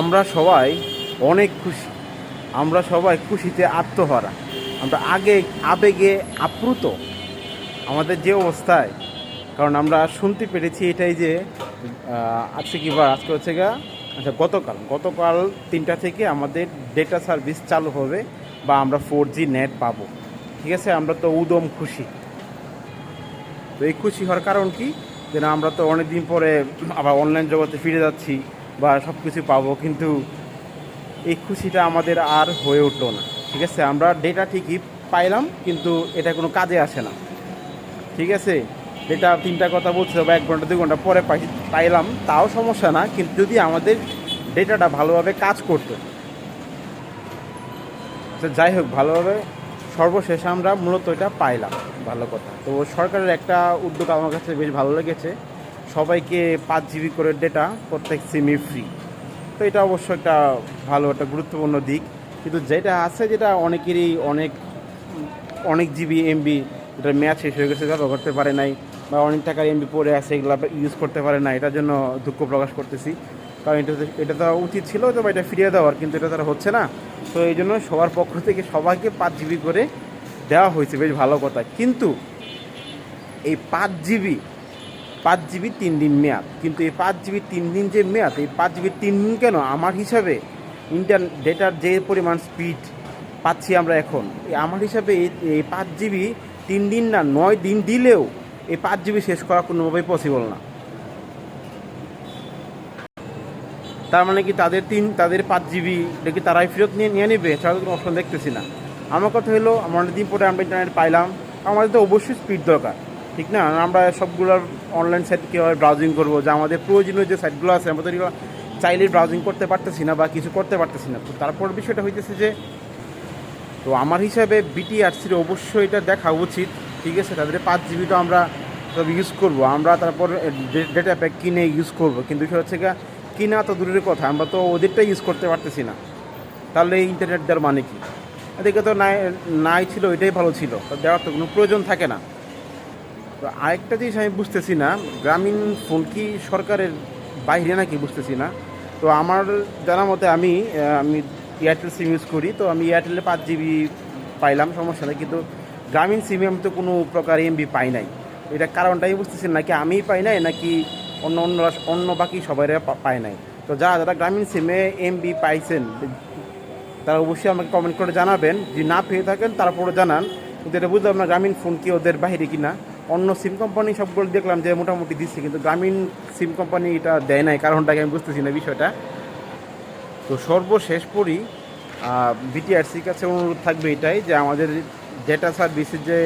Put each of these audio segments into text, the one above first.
আমরা সবাই অনেক খুশি। আমরা সবাই খুশিতে আত্মহারা। আমরা আগে আবেগে আপ্লুত। আমাদের যে অবস্থায়, কারণ আমরা শুনতে পেরেছি এটাই যে আজকে কি বার? আজকে হচ্ছে গা আচ্ছা গতকাল গতকাল তিনটা থেকে আমাদের ডেটা সার্ভিস চালু হবে বা আমরা ফোর জি নেট পাবো। ঠিক আছে? আমরা তো উদম খুশি। তো এই খুশি হওয়ার কারণ কি? যেন আমরা তো অনেক দিন পরে আবার অনলাইন জগতে ফিরে যাচ্ছি। বা সব কিছু পাবো, কিন্তু এই খুশিটা আমাদের আর হয়ে উঠল না। ঠিক আছে? আমরা ডেটা ঠিকই পাইলাম, কিন্তু এটা কোনো কাজে আসে না। ঠিক আছে? ডেটা তিনটা কথা বলছে বা এক ঘণ্টা, দুই ঘণ্টা পরে পাই পাইলাম, তাও সমস্যা না, কিন্তু যদি আমাদের ডেটাটা ভালোভাবে কাজ করতো। তো যাই হোক, ভালোভাবে সর্বশেষ আমরা মূলত এটা পাইলাম, ভালো কথা। তো সরকারের একটা উদ্যোগ আমার কাছে বেশ ভালো লেগেছে। সবাইকে পাঁচ জিবি করে ডেটা প্রত্যেক সিমই ফ্রি তো এটা অবশ্য একটা ভালো, একটা গুরুত্বপূর্ণ দিক। কিন্তু যেটা আছে যেটা অনেকেরই অনেক অনেক জিবি এমবি এটা ম্যাচ শেষ হয়ে গেছে ব্যবহার করতে পারে নাই বা অনেক টাকার এমবি পড়ে আছে, এগুলো ইউজ করতে পারে না এটার জন্য দুঃখ প্রকাশ করতেছি। কারণ এটা এটা তো উচিত ছিল তো এটা ফিরিয়ে দেওয়ার, কিন্তু এটা তারা হচ্ছে না। তো এই জন্য সবার পক্ষ থেকে সবাইকে পাঁচ জিবি করে দেওয়া হয়েছে, বেশ ভালো কথা। কিন্তু এই পাঁচ জিবি পাঁচ জিবি তিন দিন মেয়াদ। কিন্তু এই পাঁচ জিবি তিন দিন যে মেয়াদ, এই পাঁচ জিবি তিন দিন কেন? আমার হিসাবে ইন্টার, ডেটার যে পরিমাণ স্পিড পাচ্ছি আমরা এখন আমার হিসাবে এই পাঁচ জিবি তিন দিন না, নয় দিন দিলেও এই পাঁচ জিবি শেষ করা কোনোভাবেই পসিবল না। তার মানে কি তাদের তিন, তাদের পাঁচ জিবি কি তারাই ফেরত নিয়ে নিয়ে নেবে? এছাড়া কোনো অপশন দেখতেছি না। আমার কথা হলো, আমরা অনেকদিন পরে আমরা ইন্টারনেট পাইলাম। আমাদের তো অবশ্যই স্পিড দরকার। ঠিক না? আমরা সবগুলোর অনলাইন সাইট কীভাবে ব্রাউজিং করব? যে আমাদের প্রয়োজনীয় যে সাইটগুলো আছে এগুলো চাইলেই ব্রাউজিং করতে পারতেছি না বা কিছু করতে পারতেছি না। তো তারপর বিষয়টা হইতেছে যে, তো আমার হিসাবে বিটিআরসির অবশ্যই এটা দেখা উচিত, ঠিক আছে? তাদের পাঁচ জিবি তো আমরা সব ইউজ করব। আমরা তারপর ডেটা প্যাক কিনে ইউজ করব। কিন্তু বিষয় হচ্ছে কিনা তো দূরের কথা, আমরা তো ওদেরটা ইউজ করতে পারতেছি না। তাহলে ইন্টারনেট দেওয়ার মানে কি? এদিকে তো নাই নাই ছিল, এটাই ভালো ছিল। দেওয়ার তো কোনো প্রয়োজন থাকে না। তো আরেকটা জিনিস আমি বুঝতেছি না গ্রামীণ ফোন কি সরকারের বাইরে নাকি বুঝতেছি না? তো আমার জানা মতে আমি আমি এয়ারটেল সিম ইউজ করি তো আমি এয়ারটেলে পাঁচ জিবি পাইলাম সমস্যা নেই কিন্তু গ্রামীণ সিমে আমি তো কোনো প্রকার এমবি পাই নাই। এটা কারণটাই বুঝতেছি না, নাকি আমিই পাই নাই নাকি অন্য অন্য অন্য বাকি সবাই পায় নাই। তো যারা যারা গ্রামীণ সিমে এমবি পাইছেন তারা অবশ্যই আমাকে কমেন্ট করে জানাবেন যদি না পেয়ে থাকেন তারপরে জানান কিন্তু এটা বুঝলাম না গ্রামীণ ফোন কি ওদের বাইরে কিনা। অন্য সিম কোম্পানি সবগুলো দেখলাম যে মোটামুটি দিচ্ছে, কিন্তু গ্রামীণ সিম কোম্পানি এটা দেয় নাই, কারণটাকে আমি বুঝতেছি না বিষয়টা। তো সর্বশেষ পরই বিটিআরসির কাছে অনুরোধ থাকবে এটাই যে আমাদের ডেটা সার্ভিসের যে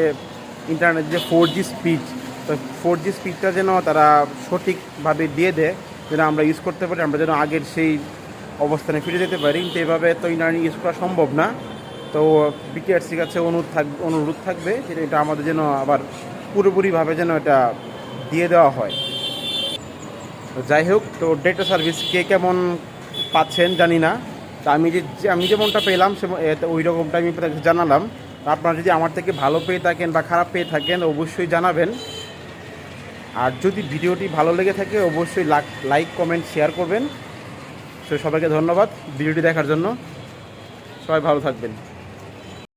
ইন্টারনেট যে ফোর জি স্পিড তো ফোর জি স্পিডটা যেন তারা সঠিকভাবে দিয়ে দেয়, যেন আমরা ইউজ করতে পারি, আমরা যেন আগের সেই অবস্থানে ফিরে যেতে পারি। কিন্তু এভাবে তো ইন্টারনেট ইউজ করা সম্ভব না। তো বিটিআরসির কাছে অনুরোধ থাক, অনুরোধ থাকবে যে এটা আমাদের যেন আবার পুরোপুরিভাবে যেন এটা দিয়ে দেওয়া হয়। যাই হোক, তো ডেটা সার্ভিস কে কেমন পাচ্ছেন জানি না। তা আমি যে আমি যেমনটা পেলাম সে ওই রকমটা আমি জানালাম। আপনারা যদি আমার থেকে ভালো পেয়ে থাকেন বা খারাপ পেয়ে থাকেন, অবশ্যই জানাবেন। আর যদি ভিডিওটি ভালো লেগে থাকে, অবশ্যই লাইক, কমেন্ট, শেয়ার করবেন। তো সবাইকে ধন্যবাদ ভিডিওটি দেখার জন্য। সবাই ভালো থাকবেন।